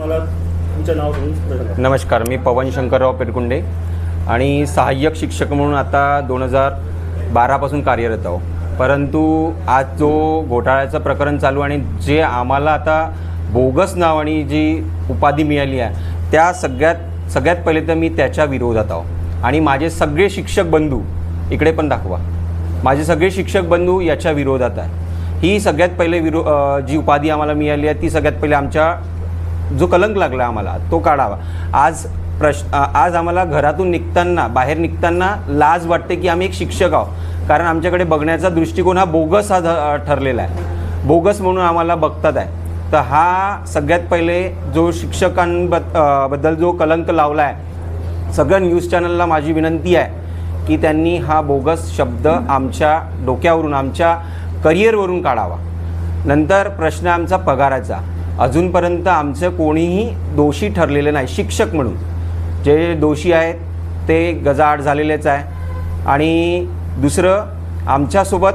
मला तुमचं नाव सांगून नमस्कार मी पवन शंकरराव पेरकुंडे आणि सहाय्यक शिक्षक म्हणून आता दोन हजार बारापासून कार्यरत आहो. परंतु आज जो घोटाळ्याचं प्रकरण चालू आणि जे आम्हाला आता बोगस नाव आणि जी उपाधी मिळाली आहे त्या सगळ्यात सगळ्यात पहिले तर मी त्याच्या विरोधात आहो. आणि माझे सगळे शिक्षक बंधू इकडे पण दाखवा. माझे सगळे शिक्षक बंधू याच्या विरोधात आहे. ही सगळ्यात पहिले विरो जी उपाधी आम्हाला मिळाली आहे ती सगळ्यात पहिले आमच्या जो कलंक लागला आम्हाला तो काढावा. आज प्रश आज आम्हाला घरातून निघताना बाहेर निघताना लाज वाटते की आम्ही एक शिक्षक आहोत. कारण आमच्याकडे बघण्याचा दृष्टिकोन हा बोगस हा ध- ठरलेला आहे. बोगस म्हणून आम्हाला बघतात आहे. तर हा सगळ्यात पहिले जो शिक्षकांबद्दबद्दल जो कलंक लावला आहे सगळ्या न्यूज चॅनलला माझी विनंती आहे की त्यांनी हा बोगस शब्द आमच्या डोक्यावरून आमच्या करिअरवरून काढावा. नंतर प्रश्न आमचा पगाराचा. अजूनपर्यंत आमचं कोणीही दोषी ठरलेले नाही शिक्षक म्हणून. जे दोषी आहेत ते गजाआड झालेलेच आहे. आणि दुसरं आमच्यासोबत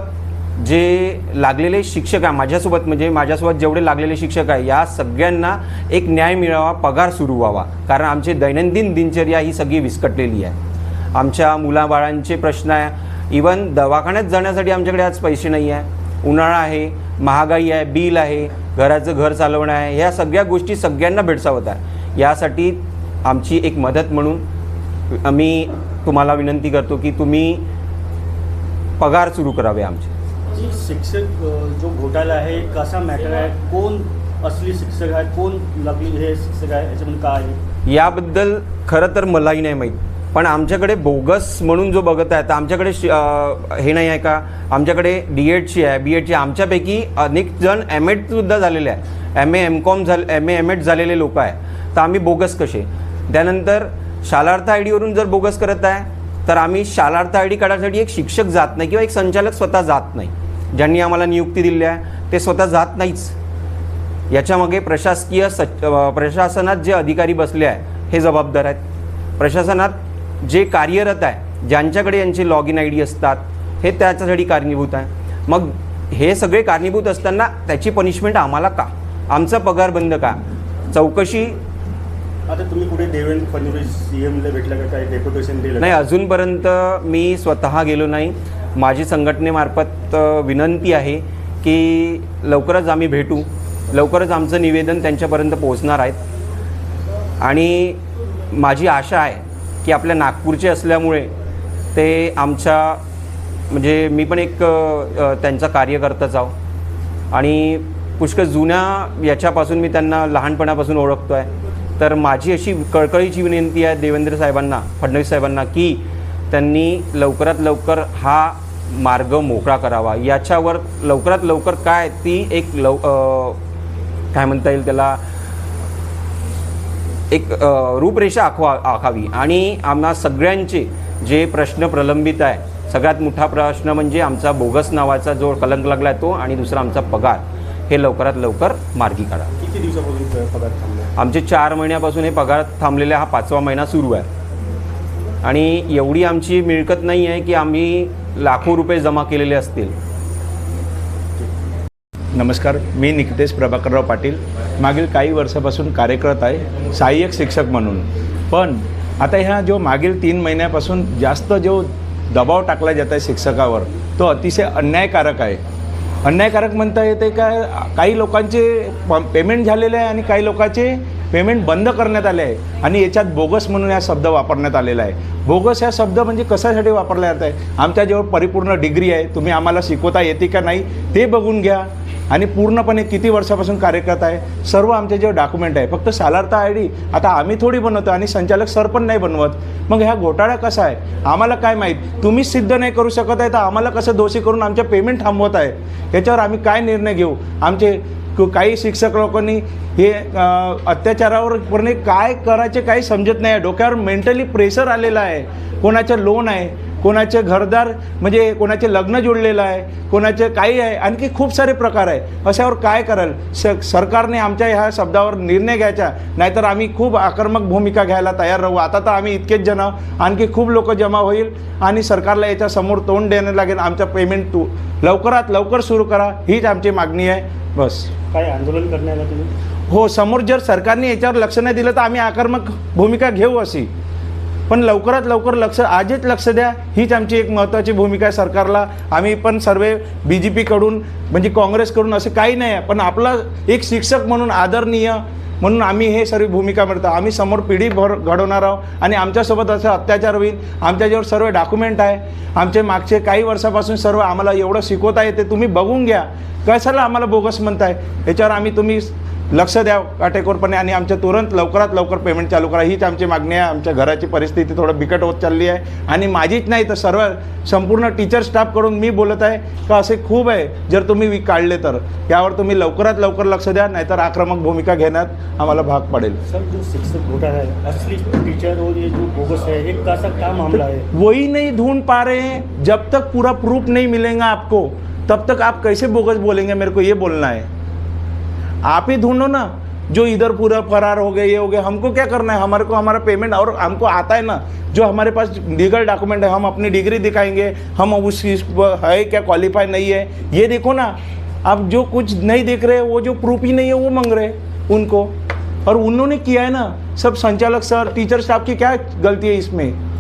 जे लागलेले शिक्षक आहे माझ्यासोबत म्हणजे माझ्यासोबत जेवढे लागलेले शिक्षक आहे या सगळ्यांना एक न्याय मिळावा पगार सुरू व्हावा. कारण आमची दैनंदिन दिनचर्या ही सगळी विस्कटलेली आहे. आमच्या मुलाबाळांचे प्रश्न आहे. इवन दवाखान्यात जाण्यासाठी आमच्याकडे आज पैसे नाही आहे उन्हाळा आहे महागाई आहे बिल आहे. घराचं घर चालवणं आहे ह्या सगळ्या गोष्टी सगळ्यांना भेडसावत आहे. यासाठी आमची एक मदत म्हणून मी तुम्हाला विनंती करतो की तुम्ही पगार सुरू करावे आमचे. शिक्षक जो घोटाळा आहे कसा मॅटर आहे? कोण असली शिक्षक आहे? कोण नकली हे शिक्षक आहे? याच्यामध्ये काय आहे? याबद्दल खरं तर मलाही नाही माहीत. पण आमच्याकडे बोगस म्हणून जो बघत आहे तर आमच्याकडे हे नाही आहे का? आमच्याकडे डी एडची आहे. बी एडची आमच्यापैकी अनेक जण एम एडसुद्धा झालेले आहे. एम ए एम कॉम झाले एम ए एम एड झालेले लोक आहे. तर आम्ही बोगस कसे? त्यानंतर शालार्थ आय डीवरून जर बोगस करत आहे तर आम्ही शालार्थ आय डी काढायसाठी एक शिक्षक जात नाही किंवा एक संचालक स्वतः जात नाही. ज्यांनी आम्हाला नियुक्ती दिली आहे ते स्वतः जात नाहीच. याच्यामागे प्रशासकीय सच प्रशासनात जे अधिकारी बसले आहे हे जबाबदार आहेत. प्रशासनात जे कार्यरत आहे ज्यांच्याकडे यांचे लॉग इन आय डी असतात हे त्याच्यासाठी कारणीभूत आहे. मग हे सगळे कारणीभूत असताना त्याची पनिशमेंट आम्हाला का? आमचा पगार बंद का? चौकशी आता तुम्ही कुठे देवेंद्र फडणवीस सी एमला भेटला का? काय डेप्युटेशन दिलं नाही? अजूनपर्यंत मी स्वतः गेलो नाही. माझी संघटनेमार्फत विनंती आहे की लवकरच आम्ही भेटू. लवकरच आमचं निवेदन त्यांच्यापर्यंत पोहोचणार आहेत आणि माझी आशा आहे की आपल्या नागपूरचे असल्यामुळे ते आमच्या म्हणजे मी पण एक त्यांचा कार्यकर्ताच आहो आणि पुष्कळ जुन्या याच्यापासून मी त्यांना लहानपणापासून ओळखतो आहे तर माझी अशी कळकळीची विनंती आहे देवेंद्र साहेबांना फडणवीस साहेबांना की त्यांनी लवकरात लवकर हा मार्ग मोकळा करावा. याच्यावर लवकरात लवकर काय ती एक लव काय म्हणता येईल त्याला एक रूपरेषा आखवा आखावी. आणि आम्हा सगळ्यांचे जे प्रश्न प्रलंबित आहे सगळ्यात मोठा प्रश्न म्हणजे आमचा बोगस नावाचा जो कलंक लागला आहे तो आणि दुसरा आमचा पगार हे लवकरात लवकर मार्गी काढा. किती दिवसापासून पगार थांबला आमचे चार महिन्यापासून हे पगार थांबलेला हा पाचवा महिना सुरू आहे. आणि एवढी आमची मिळकत नाही आहे की आम्ही लाखो रुपये जमा केलेले असतील. नमस्कार मी निकितेश प्रभाकरराव पाटील. मागील काही वर्षापासून कार्यरत आहे सहाय्यक शिक्षक म्हणून. पण आता ह्या जो मागील तीन महिन्यापासून जास्त जो दबाव टाकला जात आहे शिक्षकावर तो अतिशय अन्यायकारक आहे. अन्यायकारक म्हणता येते काय काही लोकांचे प- पेमेंट झालेले आहे आणि काही लोकांचे पेमेंट बंद करण्यात आले आहे. आणि याच्यात बोगस म्हणून हा शब्द वापरण्यात आलेला आहे. बोगस हा शब्द म्हणजे कशासाठी वापरला जात आहे? आमच्याजवळ परिपूर्ण डिग्री आहे तुम्ही आम्हाला शिकवता येते का नाही ते बघून घ्या. आणि पूर्णपणे किती वर्षापासून कार्यरत आहे? सर्व आमचे जे डॉक्युमेंट आहे फक्त सालार्था आय डी. आता आम्ही थोडी बनवतो आणि संचालक सर पण नाही बनवत. मग ह्या घोटाळा कसा आहे? आम्हाला काय माहीत? तुम्हीच सिद्ध नाही करू शकत आहे तर आम्हाला कसं दोषी करून आमच्या पेमेंट थांबवत आहे? याच्यावर आम्ही काय निर्णय घेऊ? आमचे क- काही शिक्षक लोकांनी हे अत्याचारावरपणे अत्याचारावर पूर्ण काय करायचे काही समजत नाही आहे. डोक्यावर मेंटली प्रेशर आलेलं आहे. कोणाचं लोन आहे? कोणाचे घरदार म्हणजे कोणाचे लग्न जोडलेलं आहे कोणाचे काही आहे आणखी खूप सारे प्रकार आहे. अशावर काय कराल? स सरकारने आमच्या ह्या शब्दावर निर्णय घ्यायचा. नाहीतर आम्ही खूप आक्रमक भूमिका घ्यायला तयार राहू. आता तर आम्ही इतकेच जण. आणखी खूप लोक जमा होईल आणि सरकारला याच्या समोर तोंड देणं लागेल. आमचं पेमेंट तू लवकरात लवकर सुरू करा. हीच आमची मागणी आहे. बस. काय आंदोलन करण्याला तुम्ही? हो समोर जर सरकारने याच्यावर लक्ष नाही दिलं तर आम्ही आक्रमक भूमिका घेऊ अशी. पण लवकरात लवकर लक्ष आजच लक्ष द्या. हीच आमची एक महत्त्वाची भूमिका आहे सरकारला. आम्ही पण सर्व बी जे पीकडून म्हणजे काँग्रेसकडून असं काही नाही आहे पण आपला एक शिक्षक म्हणून आदरणीय म्हणून आम्ही हे सर्व भूमिका मिळतो. आम्ही समोर पिढी भर घडवणार आहोत आणि आमच्यासोबत असं अत्याचार होईल. आमच्याजवळ सर्व डॉक्युमेंट आहे. आमचे मागचे काही वर्षापासून सर्व आम्हाला एवढं शिकवता येते. तुम्ही बघून घ्या. कशाला आम्हाला बोगस म्हणताय? याच्यावर आम्ही तुम्ही लक्ष द्या काटेकोरपणे आणि आमच्या तुरंत लवकरात लवकर पेमेंट चालू करा. हीच आमची मागणी आहे. आमच्या घराची परिस्थिती थोडं बिकट होत चालली आहे. आणि माझीच नाही तर सर्व संपूर्ण टीचर स्टाफकडून मी बोलत आहे का असे खूप आहे. जर तुम्ही वि- काढले तर. यावर तुम्ही लवकरात लवकर लक्ष द्या नाहीतर आक्रमक भूमिका घेण्यात आम्हाला भाग पडेल. सर जो शिक्षक घोटाला है असली टीचर और ये जो बोगस है एक कैसा क्या मामला है वही नहीं ढूंढ पा रहे हैं. जब तक पूरा प्रूफ नहीं मिलेगा आपको तब तक आप कैसे बोगस बोलेंगे? मेरे को ये बोलना है. आप ही ढूंढो ना, जो इधर पूरा फरार हो गए, ये हो गए, हमको क्या करना है? हमारे को हमारा पेमेंट और हमको आता है ना, जो हमारे पास लीगल डॉक्यूमेंट है, हम अपनी डिग्री दिखाएँगे, हम उस चीज़ है क्या क्वालिफाई नहीं है? ये देखो ना, अब जो कुछ नहीं देख रहे, वो जो प्रूफ ही नहीं है, वो मांग रहे उनको। और उन्होंने किया है ना, सब संचालक सर टीचर स्टाफ की क्या गलती है इसमें?